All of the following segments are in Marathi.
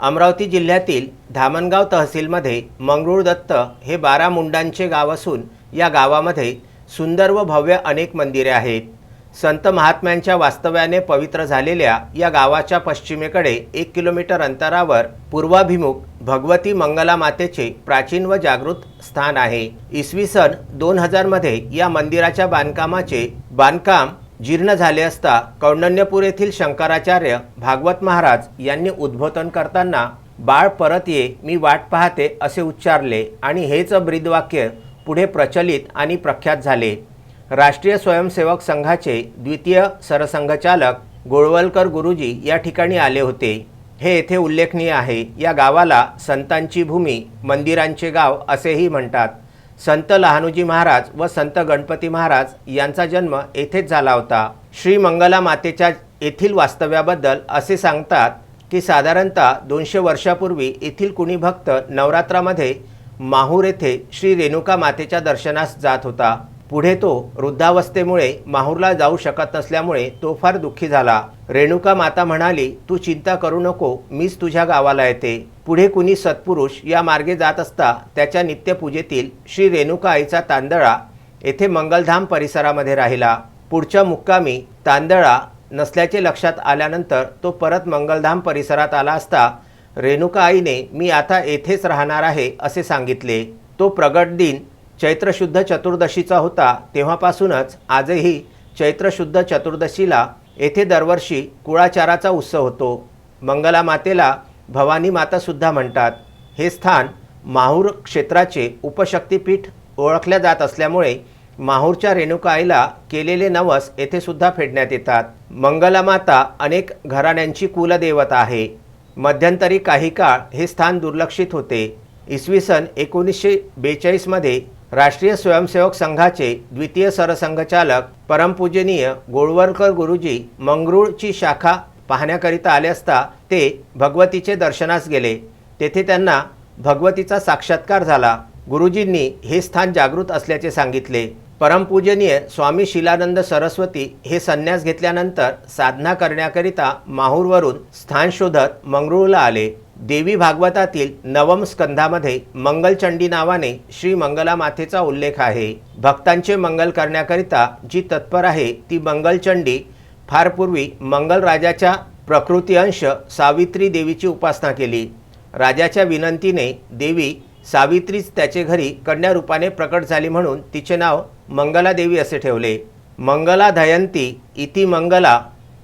अमरावती जिल्ह्यातील धामणगाव तहसीलमध्ये मंगरूळ दत्त हे बारा मुंडांचे गाव असून या गावामध्ये सुंदर व भव्य अनेक मंदिरे आहेत. संत महात्म्यांच्या वास्तव्याने पवित्र झालेल्या या गावाच्या पश्चिमेकडे एक किलोमीटर अंतरावर पूर्वाभिमुख भगवती मंगला मातेचे प्राचीन व जागृत स्थान आहे. इसवी सन दोन हजारमध्ये या मंदिराच्या बांधकामाचे बांधकाम जीर्ण झाले असता कौंडण्यपूर येथील शंकराचार्य भागवत महाराज यांनी उद्बोधन करताना बाळ परत ये मी वाट पाहते असे उच्चारले आणि हेच ब्रीदवाक्य पुढे प्रचलित आणि प्रख्यात झाले. राष्ट्रीय स्वयंसेवक संघाचे द्वितीय सरसंघचालक गोळवलकर गुरुजी या ठिकाणी आले होते. हे येथे उल्लेखनीय आहे. या गावाला संतांची भूमी मंदिरांचे गाव असेही म्हणतात. संत लहानूजी महाराज व संत गणपती महाराज यांचा जन्म येथेच झाला होता. श्री मंगला मातेच्या येथील वास्तव्याबद्दल असे सांगतात की साधारणतः दोनशे वर्षापूर्वी येथील कुणी भक्त नवरात्रामध्ये माहूर येथे श्री रेणुका मातेच्या दर्शनास जात होता. पुढे तो वृद्धावस्थेमुळे माहूरला जाऊ शकत नसल्यामुळे तो फार दुःखी झाला. रेणुका माता म्हणाली तू चिंता करू नको मीच तुझ्या गावाला येते. पुढे कुणी सत्पुरुष या मार्गे जात असता त्याच्या नित्यपूजेतील श्री रेणुका आईचा तांदळा येथे मंगलधाम परिसरामध्ये राहिला. पुढच्या मुक्कामी तांदळा नसल्याचे लक्षात आल्यानंतर तो परत मंगलधाम परिसरात आला असता रेणुका आईने मी आता येथेच राहणार आहे असे सांगितले. तो प्रगट दिन चैत्रशुद्ध चतुर्दशीचा होता तेव्हापासूनच आजही चैत्रशुद्ध चतुर्दशीला येथे दरवर्षी कुळाचाराचा उत्सव होतो. मंगला मातेला भवानी मातासुद्धा म्हणतात. हे स्थान माहूर क्षेत्राचे उपशक्तीपीठ ओळखल्या जात असल्यामुळे माहूरच्या रेणुका आईला केलेले नवस येथे सुद्धा फेडण्यात येतात. मंगला माता अनेक घराण्यांची कुलदेवता आहे. मध्यंतरी काही काळ हे स्थान दुर्लक्षित होते. इसवी सन एकोणीसशे बेचाळीसमध्ये राष्ट्रीय स्वयंसेवक संघाचे द्वितीय सरसंघचालक परमपूजनीय गोळवरकर गुरुजी मंगरूळची शाखा पाहण्याकरिता आले असता ते भगवतीचे दर्शनास गेले. तेथे त्यांना भगवतीचा साक्षात्कार झाला. गुरुजींनी हे स्थान जागृत असल्याचे सांगितले. परमपूजनीय स्वामी शिलानंद सरस्वती हे संन्यास घेतल्यानंतर साधना करण्याकरिता माहूरवरून स्थान शोधत मंगरूळला आले. देवी भागवतातील नवम स्कंधामध्ये मंगलचंडी नावाने श्री मंगला मातेचा उल्लेख आहे. भक्तांचे मंगल करण्याकरिता जी तत्पर आहे ती मंगलचंडी फार पूर्वी मंगलराजाच्या प्रकृती अंश सावित्री देवीची उपासना केली. राजाच्या विनंतीने देवी सावित्रीच त्याचे घरी कन्या रूपाने प्रकट झाली म्हणून तिचे नाव मंगला देवी असे ठेवले. मंगला दयंती इति मंगला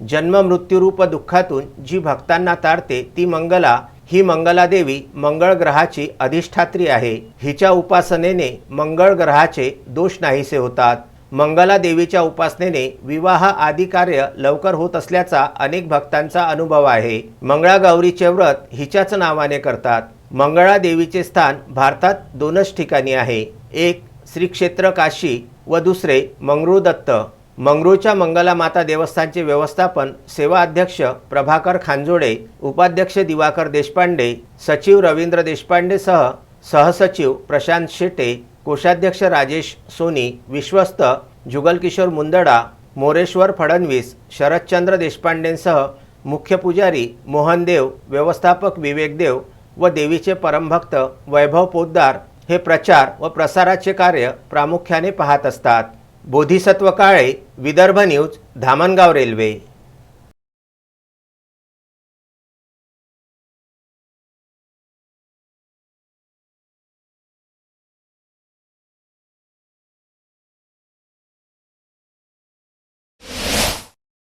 जन्ममृत्यूरूप दुःखातून जी भक्तांना तारते ती मंगला ही मंगलादेवी मंगळ ग्रहाची अधिष्ठात्री आहे. हिच्या उपासनेने मंगळ ग्रहाचे दोष नाहीसे होतात. मंगला देवीच्या उपासनेने विवाह आदी कार्य लवकर होत असल्याचा अनेक भक्तांचा अनुभव आहे. मंगळागौरीचे व्रत हिच्याच नावाने करतात. मंगळा देवीचे स्थान भारतात दोनच ठिकाणी आहे. एक श्री क्षेत्र काशी व दुसरे मंगरूदत्त मंगरूळच्या मंगला माता देवस्थानचे व्यवस्थापन सेवा अध्यक्ष प्रभाकर खांजोडे उपाध्यक्ष दिवाकर देशपांडे सचिव रवींद्र देशपांडेसह सहसचिव प्रशांत शेटे कोषाध्यक्ष राजेश सोनी विश्वस्त जुगलकिशोर मुंदडा मोरेश्वर फडणवीस शरदचंद्र देशपांडेंसह मुख्य पुजारी मोहनदेव व्यवस्थापक विवेकदेव व देवीचे परमभक्त वैभव पोद्दार हे प्रचार व प्रसाराचे कार्य प्रामुख्याने पाहत असतात. Bodhisattva Kale Vidarbha news Dhamangaon railway.